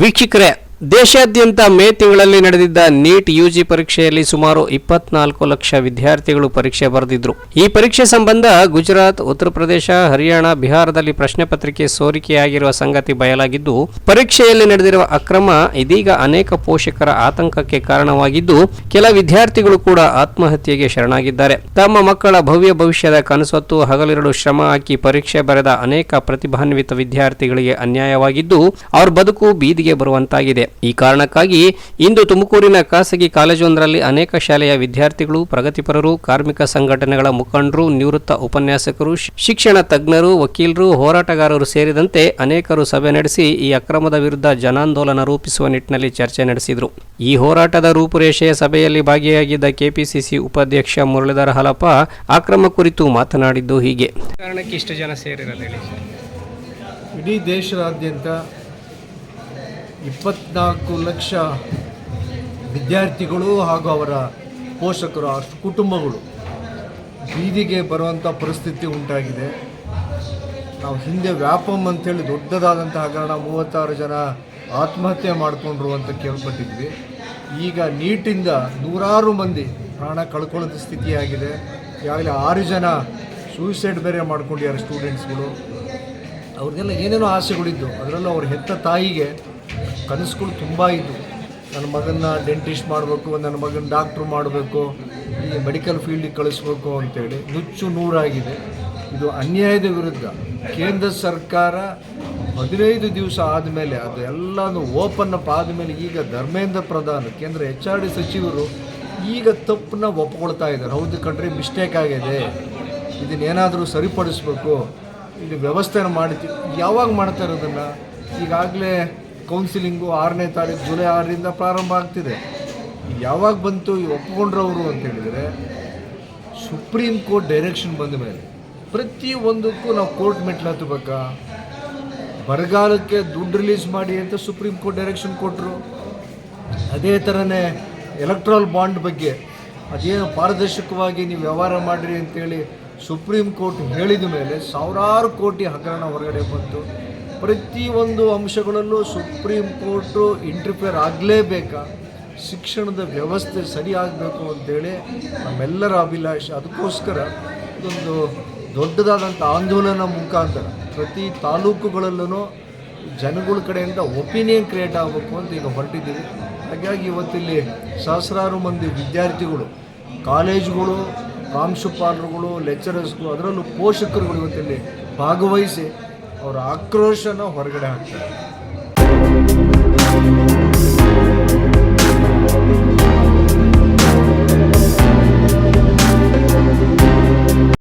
ವೀಕ್ಷಕರೇ ದೇಶಾದ್ಯಂತ ಮೇ ತಿಂಗಳಲ್ಲಿ ನಡೆದಿದ್ದ ನೀಟ್ ಯುಜಿ ಪರೀಕ್ಷೆಯಲ್ಲಿ ಸುಮಾರು ಇಪ್ಪತ್ನಾಲ್ಕು ಲಕ್ಷ ವಿದ್ಯಾರ್ಥಿಗಳು ಪರೀಕ್ಷೆ ಬರೆದಿದ್ರು. ಈ ಪರೀಕ್ಷೆ ಸಂಬಂಧ ಗುಜರಾತ್, ಉತ್ತರ ಪ್ರದೇಶ, ಹರಿಯಾಣ, ಬಿಹಾರದಲ್ಲಿ ಪ್ರಶ್ನೆ ಪತ್ರಿಕೆ ಸೋರಿಕೆಯಾಗಿರುವ ಸಂಗತಿ ಬಯಲಾಗಿದ್ದು, ಪರೀಕ್ಷೆಯಲ್ಲಿ ನಡೆದಿರುವ ಅಕ್ರಮ, ಇದೀಗ ಅನೇಕ ಪೋಷಕರ ಆತಂಕಕ್ಕೆ ಕಾರಣವಾಗಿದ್ದು, ಕೆಲ ವಿದ್ಯಾರ್ಥಿಗಳು ಕೂಡ ಆತ್ಮಹತ್ಯೆಗೆ ಶರಣಾಗಿದ್ದಾರೆ. ತಮ್ಮ ಮಕ್ಕಳ ಭವ್ಯ ಭವಿಷ್ಯದ ಕನಸೊತ್ತು ಹಗಲಿರಳು ಶ್ರಮ ಹಾಕಿ ಪರೀಕ್ಷೆ ಬರೆದ ಅನೇಕ ಪ್ರತಿಭಾನ್ವಿತ ವಿದ್ಯಾರ್ಥಿಗಳಿಗೆ ಅನ್ಯಾಯವಾಗಿದ್ದು, ಅವ್ರ ಬದುಕು ಬೀದಿಗೆ ಬರುವಂತಾಗಿದೆ. ಈ ಕಾರಣಕ್ಕಾಗಿ ಇಂದು ತುಮಕೂರಿನ ಖಾಸಗಿ ಕಾಲೇಜೊಂದರಲ್ಲಿ ಅನೇಕ ಶಾಲೆಯ ವಿದ್ಯಾರ್ಥಿಗಳು ಪ್ರಗತಿಪರರು ಕಾರ್ಮಿಕ ಸಂಘಟನೆಗಳ ಮುಖಂಡರು ನಿವೃತ್ತ ಉಪನ್ಯಾಸಕರು ಶಿ- ಶಿಕ್ಷಣ ತಜ್ಞರು ವಕೀಲರು ಹೋರಾಟಗಾರರು ಸೇರಿದಂತೆ ಅನೇಕರು ಸಭೆ ನಡೆಸಿ ಈ ಅಕ್ರಮದ ವಿರುದ್ಧ ಜನಾಂದೋಲನ ರೂಪಿಸುವ ನಿಟ್ಟಿನಲ್ಲಿ ಚರ್ಚೆ ನಡೆಸಿದರು. ಈ ಹೋರಾಟದ ರೂಪುರೇಷೆಯ ಸಭೆಯಲ್ಲಿ ಭಾಗಿಯಾಗಿದ್ದ ಕೆಪಿಸಿಸಿ ಉಪಾಧ್ಯಕ್ಷ ಮುರಳೀಧರ ಹಾಲಪ್ಪ ಅಕ್ರಮ ಕುರಿತು ಮಾತನಾಡಿದ್ದು ಹೀಗೆ. ಕಾರಣಕ್ಕೆ ಇಷ್ಟು ಜನ ಸೇರಿರೋದು ಹೇಳಿ ಇಡೀ ದೇಶದಾದ್ಯಂತ ಇಪ್ಪತ್ನಾಲ್ಕು ಲಕ್ಷ ವಿದ್ಯಾರ್ಥಿಗಳು ಹಾಗೂ ಅವರ ಪೋಷಕರು ಅಷ್ಟು ಕುಟುಂಬಗಳು ಬೀದಿಗೆ ಬರುವಂಥ ಪರಿಸ್ಥಿತಿ ಉಂಟಾಗಿದೆ. ನಾವು ಹಿಂದೆ ವ್ಯಾಪಮ್ ಅಂತೇಳಿ ದೊಡ್ಡದಾದಂಥ ಹಗರಣ ಮೂವತ್ತಾರು ಜನ ಆತ್ಮಹತ್ಯೆ ಮಾಡಿಕೊಂಡ್ರು ಅಂತ ಕೇಳ್ಪಟ್ಟಿದ್ವಿ. ಈಗ ನೀಟಿಂದ ನೂರಾರು ಮಂದಿ ಪ್ರಾಣ ಕಳ್ಕೊಳ್ಳೋದು ಸ್ಥಿತಿಯಾಗಿದೆ. ಈಗಾಗಲೇ ಆರು ಜನ ಸೂಸೈಡ್ ಬೇರೆ ಮಾಡ್ಕೊಂಡಿದ್ದಾರೆ ಸ್ಟೂಡೆಂಟ್ಸ್ಗಳು ಅವ್ರಿಗೆಲ್ಲ ಏನೇನೋ ಆಸೆಗಳಿದ್ದು. ಅದರಲ್ಲೂ ಅವ್ರ ಹೆತ್ತ ತಾಯಿಗೆ ಕನಸುಗಳು ತುಂಬ ಇದ್ದವು ನನ್ನ ಮಗನ ಡೆಂಟಿಸ್ಟ್ ಮಾಡಬೇಕು, ನನ್ನ ಮಗನ ಡಾಕ್ಟ್ರು ಮಾಡಬೇಕು, ಈ ಮೆಡಿಕಲ್ ಫೀಲ್ಡಿಗೆ ಕಳಿಸ್ಬೇಕು ಅಂತೇಳಿ ನುಚ್ಚು ನೂರಾಗಿದೆ. ಇದು ಅನ್ಯಾಯದ ವಿರುದ್ಧ. ಕೇಂದ್ರ ಸರ್ಕಾರ ಹದಿನೈದು ದಿವಸ ಆದಮೇಲೆ ಅದು ಎಲ್ಲನೂ ಓಪನ್ ಅಪ್ ಆದಮೇಲೆ ಈಗ ಧರ್ಮೇಂದ್ರ ಪ್ರಧಾನ, ಕೇಂದ್ರ ಎಚ್ ಆರ್ ಡಿ ಸಚಿವರು ಈಗ ತಪ್ಪನ್ನ ಒಪ್ಕೊಳ್ತಾ ಇದ್ದಾರೆ. ಹೌದು ಕಂಡ್ರೆ ಮಿಸ್ಟೇಕ್ ಆಗಿದೆ. ಇದನ್ನೇನಾದರೂ ಸರಿಪಡಿಸ್ಬೇಕು. ಇದು ವ್ಯವಸ್ಥೆನ ಮಾಡ್ತೀವಿ ಯಾವಾಗ ಮಾಡ್ತಾ ಇರೋದನ್ನು? ಈಗಾಗಲೇ ಕೌನ್ಸಿಲಿಂಗು ಆರನೇ ತಾರೀಕು ಜುಲೈ ಆರರಿಂದ ಪ್ರಾರಂಭ ಆಗ್ತಿದೆ. ಯಾವಾಗ ಬಂತು ಈ ಒಪ್ಕೊಂಡ್ರವರು ಅಂತ ಹೇಳಿದರೆ, ಸುಪ್ರೀಂ ಕೋರ್ಟ್ ಡೈರೆಕ್ಷನ್ ಬಂದ ಮೇಲೆ ಪ್ರತಿ ಒಂದಕ್ಕೂ ನಾವು ಕೋರ್ಟ್ ಮೆಟ್ಲು ಹತ್ತಬೇಕಾ? ಬರಗಾಲಕ್ಕೆ ದುಡ್ಡು ರಿಲೀಸ್ ಮಾಡಿ ಅಂತ ಸುಪ್ರೀಂ ಕೋರ್ಟ್ ಡೈರೆಕ್ಷನ್ ಕೊಟ್ಟರು ಅದೇ ಥರನೇ ಎಲೆಕ್ಟ್ರಲ್ ಬಾಂಡ್ ಬಗ್ಗೆ ಅದೇನು ಪಾರದರ್ಶಕವಾಗಿ ನೀವು ವ್ಯವಹಾರ ಮಾಡಿರಿ ಅಂತೇಳಿ ಸುಪ್ರೀಂ ಕೋರ್ಟ್ ಹೇಳಿದ ಮೇಲೆ ಸಾವಿರಾರು ಕೋಟಿ ಹಗರಣ ಹೊರಗಡೆ ಬಂತು. ಪ್ರತಿಯೊಂದು ಅಂಶಗಳಲ್ಲೂ ಸುಪ್ರೀಂ ಕೋರ್ಟು ಇಂಟರ್ಫಿಯರ್ ಆಗಲೇಬೇಕಾ? ಶಿಕ್ಷಣದ ವ್ಯವಸ್ಥೆ ಸರಿಯಾಗಬೇಕು ಅಂತೇಳಿ ನಮ್ಮೆಲ್ಲರ ಅಭಿಲಾಷೆ. ಅದಕ್ಕೋಸ್ಕರ ಇದೊಂದು ದೊಡ್ಡದಾದಂಥ ಆಂದೋಲನ ಮುಖಾಂತರ ಪ್ರತಿ ತಾಲೂಕುಗಳಲ್ಲೂ ಜನಗಳ ಕಡೆಯಿಂದ ಒಪಿನಿಯನ್ ಕ್ರಿಯೇಟ್ ಆಗಬೇಕು ಅಂತ ಈಗ ಹೊರಟಿದ್ದೀವಿ. ಹಾಗಾಗಿ ಇವತ್ತಿಲ್ಲಿ ಸಹಸ್ರಾರು ಮಂದಿ ವಿದ್ಯಾರ್ಥಿಗಳು, ಕಾಲೇಜುಗಳು ಪ್ರಾಂಶುಪಾಲರುಗಳು ಲೆಕ್ಚರರ್ಸ್ಗಳು ಅದರಲ್ಲೂ ಪೋಷಕರುಗಳು ಇವತ್ತಿಲ್ಲಿ ಭಾಗವಹಿಸಿ ಅವರ ಆಕ್ರೋಶನ ಹೊರಗಡೆ ಹಾಕ್ತಾರೆ.